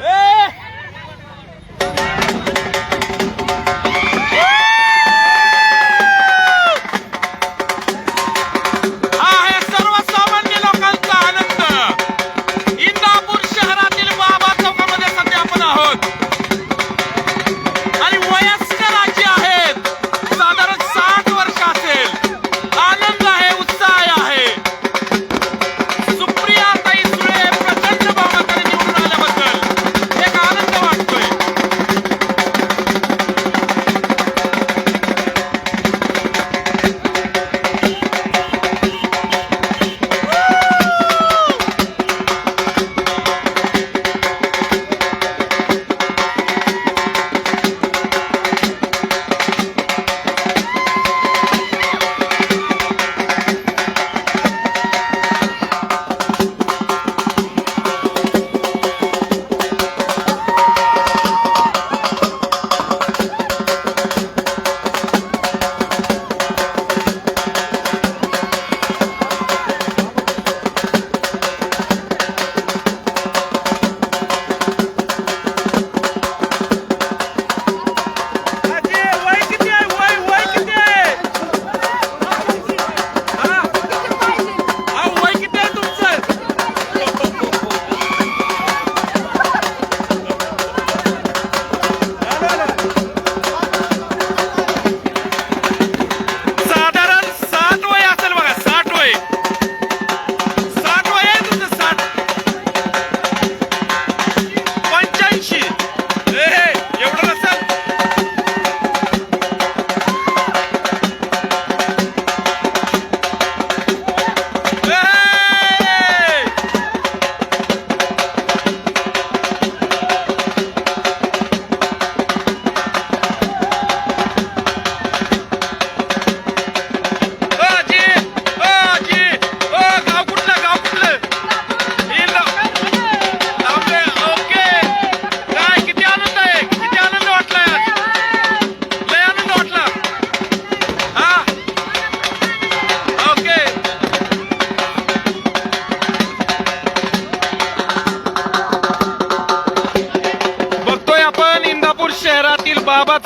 हा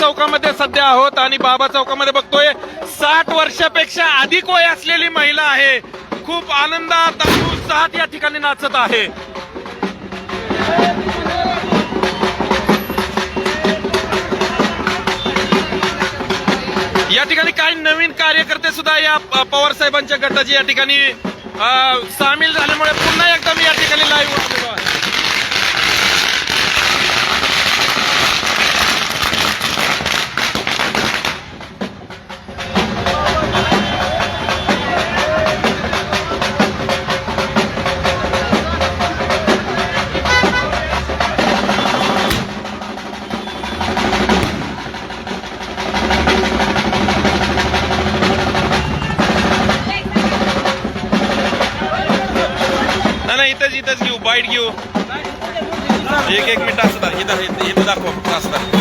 चौकामध्ये सध्या आहोत आणि बाबा चौकामध्ये बघतोय साठ वर्षापेक्षा अधिक वय असलेली महिला आहे. खूप आनंदात आणि उत्साहात या ठिकाणी नाचत आहे. या ठिकाणी काही नवीन कार्यकर्ते सुद्धा या पवार साहेबांच्या गटाची या ठिकाणी सामील झाल्यामुळे पुन्हा एकदा मी या ठिकाणी लाईव्ह उठलेलो आहे. बाईट घेऊ. एक एक मिनिट असतात दा- इथं इथं इथं दाखव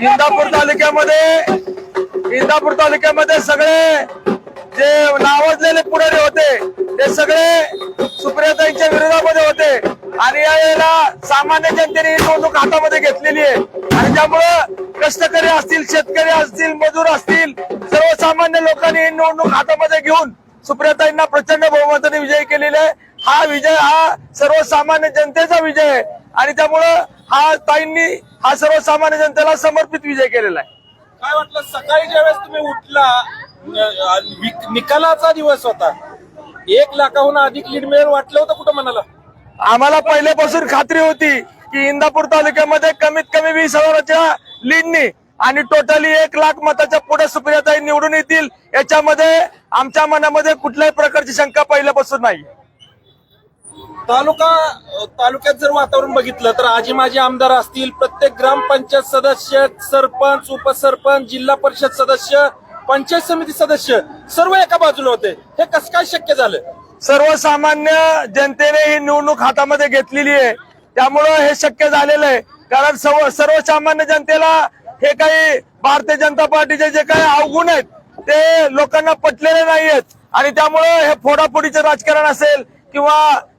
इंदापूर तालुक्यामध्ये इंदापूर तालुक्यामध्ये सगळे जे नावाजलेले पुढारी होते ते सगळे सुप्रियाताईंच्या विरोधामध्ये होते. आणि यावेळेला सामान्य जनतेने ही निवडणूक हातामध्ये घेतलेली आहे. आणि त्यामुळं कष्टकरी असतील शेतकरी असतील मजूर असतील सर्वसामान्य लोकांनी ही निवडणूक हातामध्ये घेऊन सुप्रियाताईंना प्रचंड बहुमताने विजयी केलेला आहे. हा विजय हा सर्वसामान्य जनतेचा विजय आहे. आणि त्यामुळं हा ताईंनी हा सर्वसामान्य जनतेला समर्पित विजय केलेला आहे. काय वाटलं? सकाळी ज्यावेळेस तुम्ही उठला निकालाचा दिवस होता. एक लाखाहून अधिक लीड मिळेल वाटलं होतं कुठं म्हणाला? आम्हाला पहिल्यापासून खात्री होती की इंदापूर तालुक्यामध्ये कमीत कमी वीस हजाराच्या लीडनी आणि टोटली एक लाख मताच्या पुढे सुप्रियाताई निवडून येतील याच्यामध्ये आमच्या मनामध्ये कुठल्याही प्रकारची शंका पहिल्यापासून नाही. तालुका तालुक्यात जर वातावरण बघितलं तर आजी माजी आमदार असतील प्रत्येक ग्रामपंचायत सदस्य सरपंच उपसरपंच जिल्हा परिषद सदस्य पंचायत समिती सदस्य सर्व एका बाजूला होते. हे कसं काय शक्य झालं? सर्वसामान्य जनतेने ही निवडणूक हातामध्ये घेतलेली आहे. त्यामुळं हे शक्य झालेलं आहे. कारण सर्व सर्वसामान्य जनतेला हे काही भारतीय जनता पार्टीचे जे काही अवगुण आहेत ते लोकांना पटलेले नाहीयेत. आणि त्यामुळं हे फोडाफोडीचं राजकारण असेल किंवा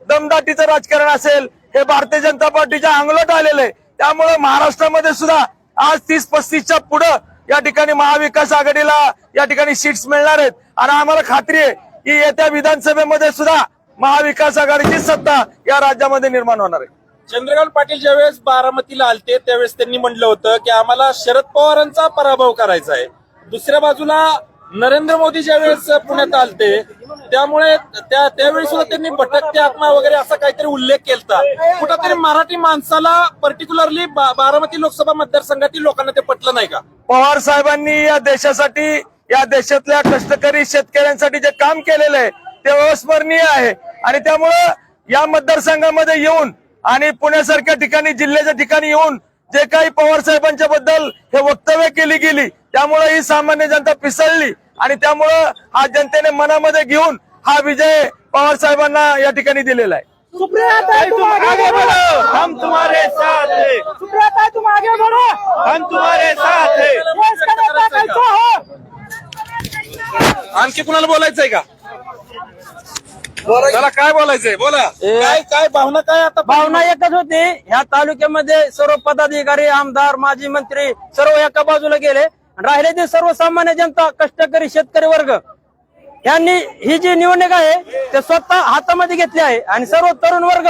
दमदाटीचं राजकारण असेल हे भारतीय जनता पार्टीच्या अंगलट आलेलं आहे. त्यामुळे महाराष्ट्रामध्ये सुद्धा आज तीस पस्तीसच्या पुढं या ठिकाणी महाविकास आघाडीला या ठिकाणी सीट्स मिळणार आहेत. आणि आम्हाला खात्री आहे की येत्या विधानसभेमध्ये सुद्धा महाविकास आघाडीची सत्ता या राज्यामध्ये निर्माण होणार आहे. चंद्रकांत पाटील ज्यावेळेस बारामतीला आलते त्यावेळेस त्यांनी म्हटलं होतं की आम्हाला शरद पवारांचा पराभव करायचा आहे. दुसऱ्या बाजूला नरेंद्र मोदी ज्यावेळेस पुण्यात आलते. त्यामुळे त्या त्यावेळी सुद्धा त्यांनी भटकते आत्मा वगैरे असा काहीतरी उल्लेख केलता. कुठंतरी मराठी माणसाला पर्टिक्युलरली बारामती लोकसभा मतदारसंघातील लोकांना ते पटलं नाही का? पवार साहेबांनी या देशासाठी या देशातल्या कष्टकरी शेतकऱ्यांसाठी जे काम केलेलं आहे ते अविस्मरणीय आहे. आणि त्यामुळं या मतदारसंघामध्ये येऊन आणि पुण्यासारख्या ठिकाणी जिल्ह्याच्या ठिकाणी येऊन जे काही पवार साहेबांच्या बद्दल हे वक्तव्य केली गेली त्यामुळे ही सामान्य जनता पिसळली. आणि त्यामुळं हा जनतेने मनामध्ये घेऊन हा विजय पवार साहेबांना या ठिकाणी दिलेला आहे. सुप्रिया तुम आगे बढ़ो हम तुम्हारे साथ है. सुप्रिया तुम आगे बढ़ो हम तुम्हारे साथ है. देश का नेता कैसा हो? आणखी कुणाला बोलायचंय का? त्याला काय बोलायचंय? बोला. काय काय भावना काय आता? भावना एकच होती. ह्या तालुक्यामध्ये सर्व पदाधिकारी आमदार माजी मंत्री सर्व एका बाजूला गेले. राहिले ते सर्वसामान्य जनता कष्टकरी शेतकरी वर्ग. यांनी ही जी निवडणूक आहे ते स्वतः हातामध्ये घेतली आहे. आणि सर्व तरुण वर्ग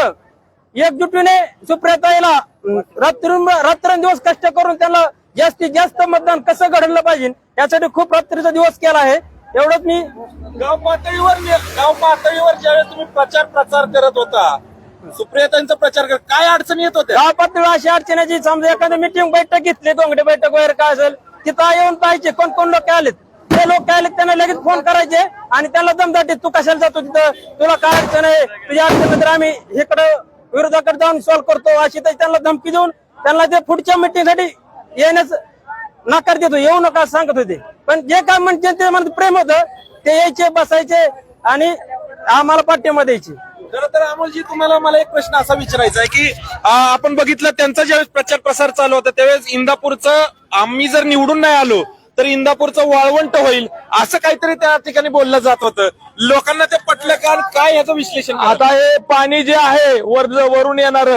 एकजुटीने सुप्रियाताईला रात्र रात्रंदिवस कष्ट करून त्यांना जास्तीत जास्त मतदान कसं घडलं पाहिजे यासाठी खूप रात्रीचा दिवस केला आहे. एवढंच मी गाव पातळीवर गाव पातळीवर ज्यावेळेस तुम्ही प्रचार प्रचार करत होता सुप्रियातांचा प्रचार करत काय अडचणी येत होत्या? गाव पातळीवर अशी अडचणीची समजा एखादी मिटिंग बैठक घेतली गोंगडी बैठक वगैरे काय असेल तिथं येऊन पाहिजे कोण कोण लोक आलेत. ते लोक आलेत त्यांना लगेच फोन करायचे आणि त्यांना दमदाटी तू कशाला जातो तिथं? तुला काय अडचण आहे? तुझ्या अडचण आम्ही इकडं विरोधाकडे जाऊन सॉल्व्ह करतो. अशी तर त्यांना धमकी देऊन त्यांना ते पुढच्या मिटिंगसाठी येण्यास नकार देतो. येऊ नका सांगत होते. पण जे काय म्हणजे म्हणत प्रेम होतं. ते यायचे बसायचे आणि आम्हाला पाठिंबा द्यायचे. खरं तर अमोलजी तुम्हाला मला एक प्रश्न असा विचारायचा आहे की आपण बघितलं त्यांचा ज्यावेळेस प्रचार प्रसार चालू होता त्यावेळेस इंदापूरचं आम्ही जर निवडून नाही आलो तर इंदापूरचं वाळवंट होईल असं काहीतरी त्या ठिकाणी बोललं जात होतं. लोकांना ते पटलं का काय याचं विश्लेषण आता हे पाणी जे आहे वर वरून येणार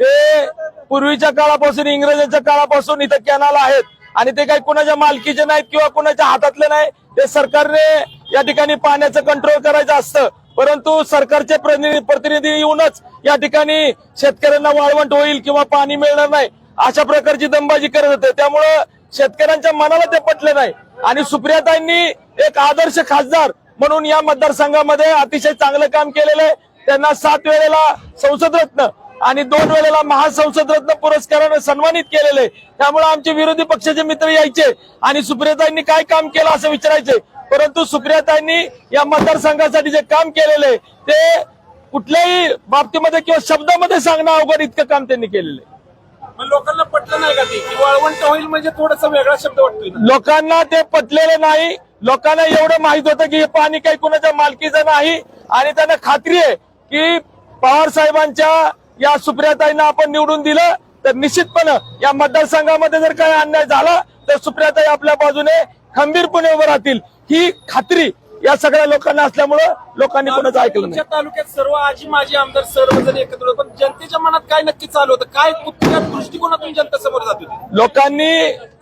ते पूर्वीच्या काळापासून इंग्रजांच्या काळापासून इथं कॅनल आहेत. आणि ते काही कुणाच्या मालकीचे नाहीत किंवा कुणाच्या हातातले नाही ते सरकारने या ठिकाणी पाण्याचं कंट्रोल करायचं असतं. परंतु सरकारचे प्रतिनिधी प्रतिनिधी येऊनच या ठिकाणी शेतकऱ्यांना वाळवंट होईल किंवा पाणी मिळणार नाही अशा प्रकारची दंबाजी करत होते. त्यामुळं शेतकऱ्यांच्या मनाला ते पटले नाही. आणि सुप्रियाताईंनी एक आदर्श खासदार म्हणून या मतदारसंघामध्ये अतिशय चांगलं काम केलेलं आहे. त्यांना सात वेळेला संसद रत्न आणि दोन वेळेला महासंसद रत्न पुरस्काराने सन्मानित केलेले त्यामुळे आमचे विरोधी पक्षाचे मित्र यायचे आणि सुप्रियताईंनी काय काम केलं असं विचारायचे परंतु सुप्रियाताईंनी या मतदारसंघासाठी जे काम केलेले ते कुठल्याही बाबतीमध्ये किंवा शब्दामध्ये सांगणं अवघड इतकं काम त्यांनी केलेलं आहे. लोकांना पटलं नाही का ते? वाळवंट होईल म्हणजे थोडासा वेगळा शब्द वाटतोय ना? लोकांना ते पटलेले नाही. लोकांना एवढं माहीत होतं की हे पाणी काही कुणाच्या मालकीचं नाही. आणि त्यांना खात्री आहे की पवार साहेबांच्या या सुप्रियाताईंना आपण निवडून दिलं तर निश्चितपणे या मतदारसंघामध्ये जर काही अन्याय झाला तर सुप्रियाताई आपल्या बाजूने खंबीरपणे उभं राहतील ही खात्री या सगळ्या लोकांना असल्यामुळं लोकांनी कोणाचं ऐकलं नाही तालुक्यात सर्व आजी माजी आमदार सर्वजण एकत्र. पण जनतेच्या मनात काय नक्की चालू होतं काय कुठल्या दृष्टिकोनातून जनता समोर जात होती लोकांनी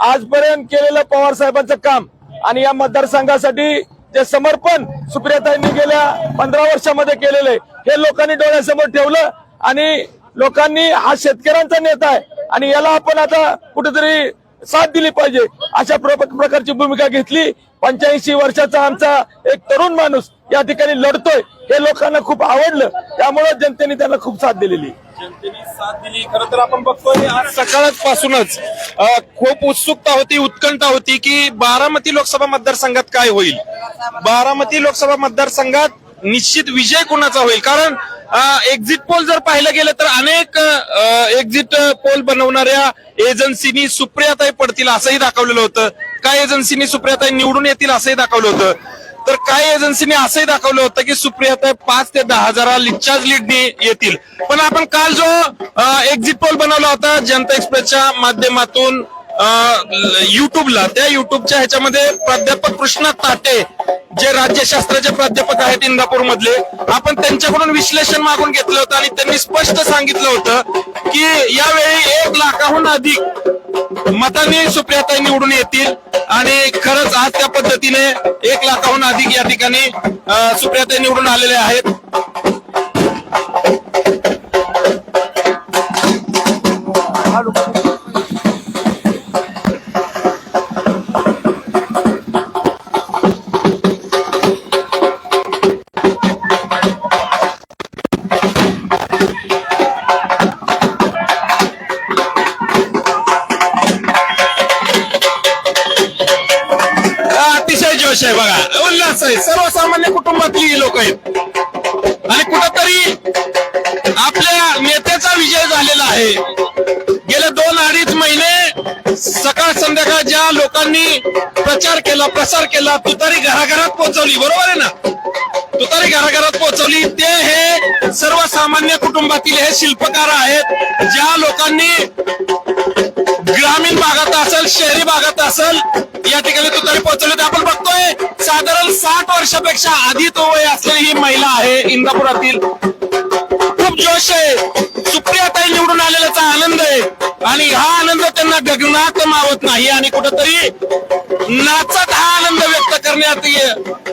आजपर्यंत केलेलं पवार साहेबांचं काम आणि या मतदारसंघासाठी जे समर्पण सुप्रियाताईंनी गेल्या पंधरा वर्षामध्ये केलेलं आहे हे लोकांनी डोळ्यासमोर ठेवलं आणि लोकांनी हा शेतकऱ्यांचा नेता आहे आणि याला आपण आता कुठेतरी साथ दिली पाहिजे. अशा प्रकारची भूमिका घेतली. पंच्याऐंशी वर्षाचा आमचा एक तरुण माणूस या ठिकाणी लढतोय. हे लोकांना खूप आवडलं. त्यामुळे जनतेने त्यांना खूप साथ दिलेली. जनतेने साथ दिली. खरं तर आपण बघतोय आज सकाळच पासूनच खूप उत्सुकता होती उत्कंठा होती की बारामती लोकसभा मतदारसंघात काय होईल? बारामती लोकसभा मतदारसंघात निश्चित विजय कोणाचा होईल? कारण एक्झिट पोल जर पाहिलं गेलं तर अनेक एक्झिट पोल बनवणाऱ्या एजन्सीनी सुप्रियाताई पडतील असंही दाखवलेलं होतं. काय एजन्सीनी सुप्रियाताई निवडून येतील असंही दाखवलं होतं. तर काही एजन्सीने असंही दाखवलं होतं की सुप्रियाताई पाच ते दहा हजारा लिचार्ज लीडने येतील. पण आपण काल जो एक्झिट पोल बनवला होता जनता एक्सप्रेसच्या माध्यमातून युट्यूबला त्या युट्यूबच्या ह्याच्यामध्ये प्राध्यापक कृष्णा ताटे राज्यशास्त्राचे प्राध्यापक आहेत इंदापूर मधले आपण त्यांच्याकडून विश्लेषण मागून घेतलं होतं आणि त्यांनी स्पष्ट सांगितलं होतं की यावेळी एक लाखाहून अधिक मताने सुप्रियाताई निवडून येतील. आणि खरंच आज त्या पद्धतीने एक लाखाहून अधिक या ठिकाणी सुप्रियाताई निवडून आलेले आहेत. अतिशय आहे. सर्वसामान्य कुटुंबातली लोक आहेत. आणि कुठंतरी आपल्या नेत्याचा विजय झालेला आहे. गेले दोन अडीच महिने सकाळ संध्याकाळ ज्या लोकांनी प्रचार केला प्रसार केला तुतारी घराघरात पोहोचवली. बरोबर आहे ना? तुतारी घराघरात पोहोचवली. ते हे सर्वसामान्य कुटुंबातील हे शिल्पकार आहेत. ज्या लोकांनी ग्रामीण भागात असेल शहरी भागात असेल या ठिकाणी तुतारी पोहोचवली. तर आपण बघतोय साधारण साठ वर्षापेक्षा तो वय असलेली ही महिला आहे इंदापुरातील. खूप जोश आहे. सुप्रियाताई निवडून आलेल्याचा आनंद आहे. आणि हा आनंद त्यांना गगनात मावत नाही आणि कुठंतरी नाचत हा आनंद व्यक्त करण्यात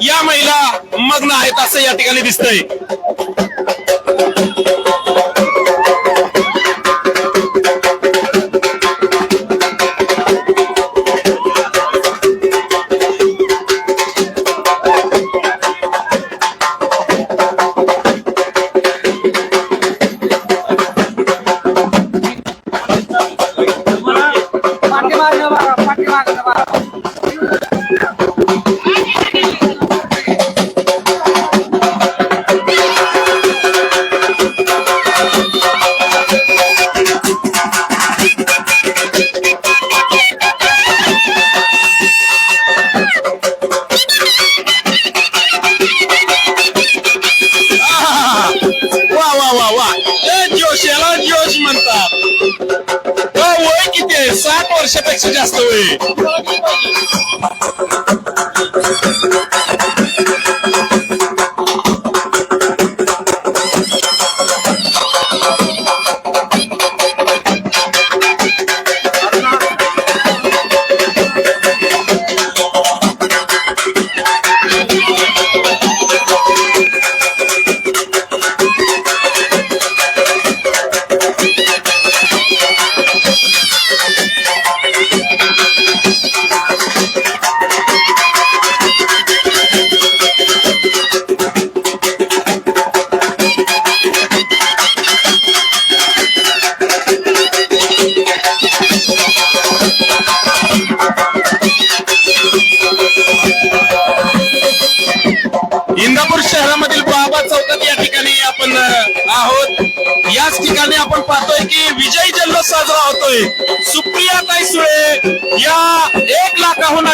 या महिला मग्न आहेत असं या ठिकाणी दिसतंय.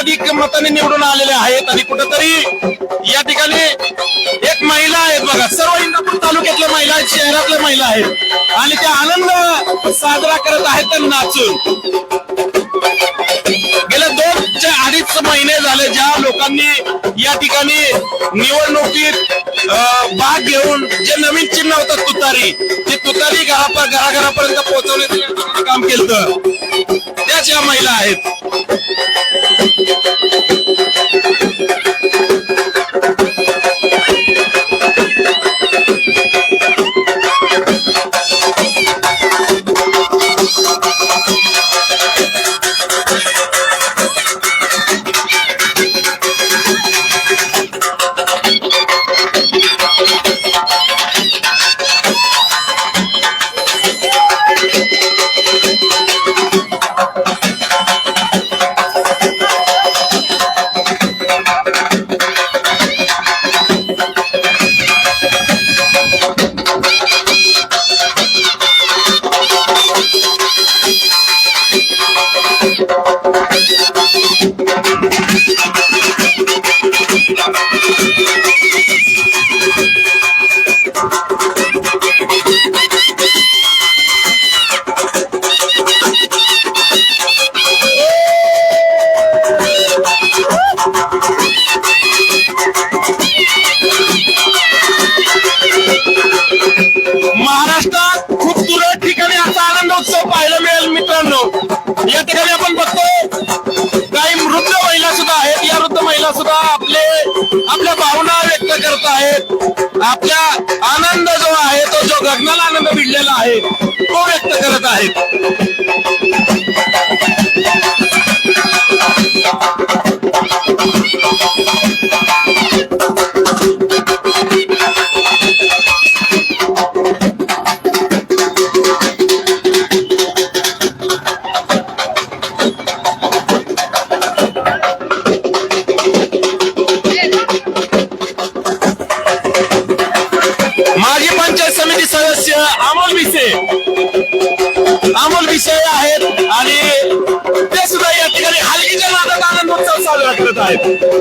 अधिक मताने निवडून आलेले आहेत आणि कुठंतरी या ठिकाणी एक महिला आहेत बघा सर्व इंदापूर तालुक्यातल्या महिला आहेत शहरातल्या महिला आहेत. आणि त्या आनंद साजरा करत आहेत त्या नाचून. अडीच महिने झाले ज्या लोकांनी या ठिकाणी निवडणुकीत अं, भाग घेऊन जे नवीन चिन्ह होतं तुतारी ते तुतारी घरा घराघरापर्यंत पोहोचवण्याचं काम केलं त्याच या महिला आहेत. सुद्धा सुद्धा आपले आपल्या भावना व्यक्त करत आहेत. आपल्या आनंद जो आहे तो जो गगनाला आनंद भिडलेला आहे तो व्यक्त करत आहेत. अमोल विषय अमोल विषय आहेत आणि ते सुद्धा या ठिकाणी हलकीच्या नादात आनंद उत्सव साजरा करत आहेत.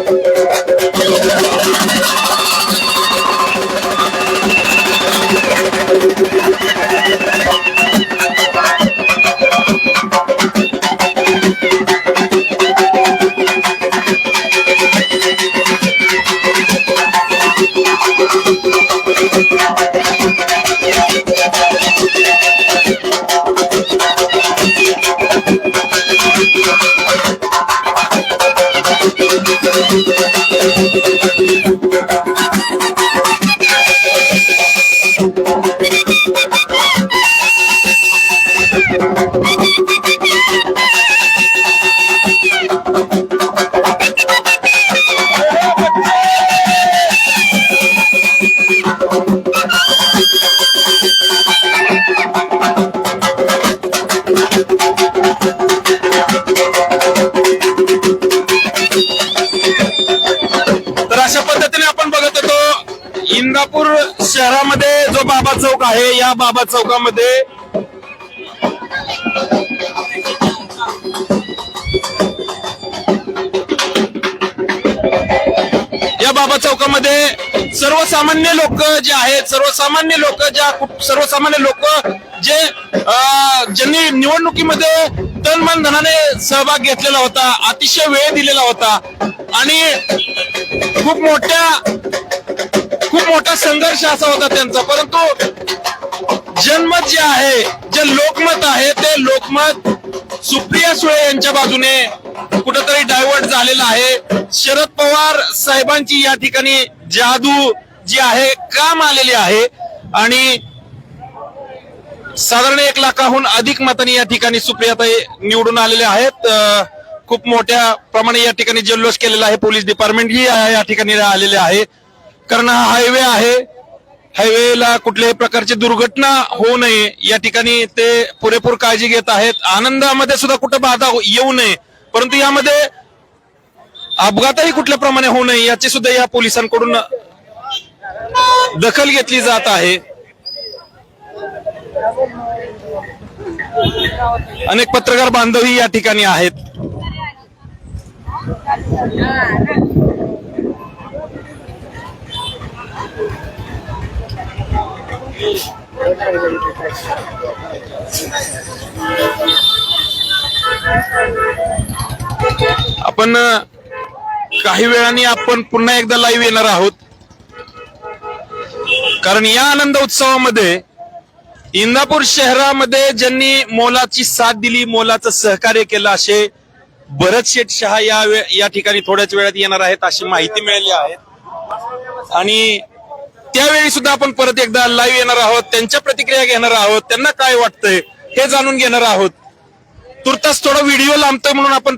बाबा चौक आहे. या बाबा चौकामध्ये या बाबा चौकामध्ये सर्वसामान्य लोक जे आहेत सर्वसामान्य लोक ज्या सर्वसामान्य लोक जे अं, ज्यांनी निवडणुकीमध्ये तन मन धनाने सहभाग घेतलेला होता अतिशय वेळ दिलेला होता आणि खूप मोठ्या खूप मोठा संघर्ष असा होता त्यांचा. परंतु जनमत जे आहे जे लोकमत आहे ते लोकमत सुप्रिया सुळे यांच्या बाजूने कुठंतरी डायव्हर्ट झालेलं आहे. शरद पवार साहेबांची या ठिकाणी जादू जी आहे काम आलेली आहे. आणि साधारण एक लाखाहून अधिक मतांनी या ठिकाणी सुप्रियाताई निवडून आलेले आहेत. खूप मोठ्या प्रमाणे या ठिकाणी जल्लोष केलेला आहे पोलीस डिपार्टमेंट. ही या ठिकाणी आलेले आहे. कारण हा हायवे आहे. हायवेला कुठल्याही प्रकारची दुर्घटना होऊ नये. या ठिकाणी ते पुरेपूर काळजी घेत आहेत. आनंदामध्ये सुद्धा कुठं बाधा हो-, येऊ नये. परंतु यामध्ये अपघातही कुठल्या प्रमाणे होऊ नये याची सुद्धा या पोलिसांकडून दखल घेतली जात आहे. अनेक पत्रकार बांधवही या ठिकाणी आहेत. आपण काही वेळाने आपण पुन्हा एकदा लाईव्ह येणार आहोत. कारण या आनंद उत्सवामध्ये इंदापूर शहरामध्ये ज्यांनी मोलाची साथ दिली मोलाचं सहकार्य केलं असे भरत शेठ शहा या वे- या ठिकाणी थोड्याच वेळात येणार आहेत अशी माहिती मिळाली आहे. आणि त्यावेळी सुद्धा आपण परत एकदा लाईव्ह येणार आहोत त्यांच्या प्रतिक्रिया घेणार आहोत त्यांना काय वाटतंय हे जाणून घेणार आहोत. तुर्तास थोडा व्हिडिओ लांबतोय म्हणून आपण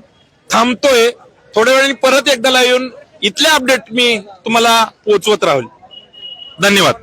थांबतोय. थोड्या वेळाने परत एकदा लाईव्ह येऊन इथले अपडेट मी तुम्हाला पोहोचवत राहील. धन्यवाद.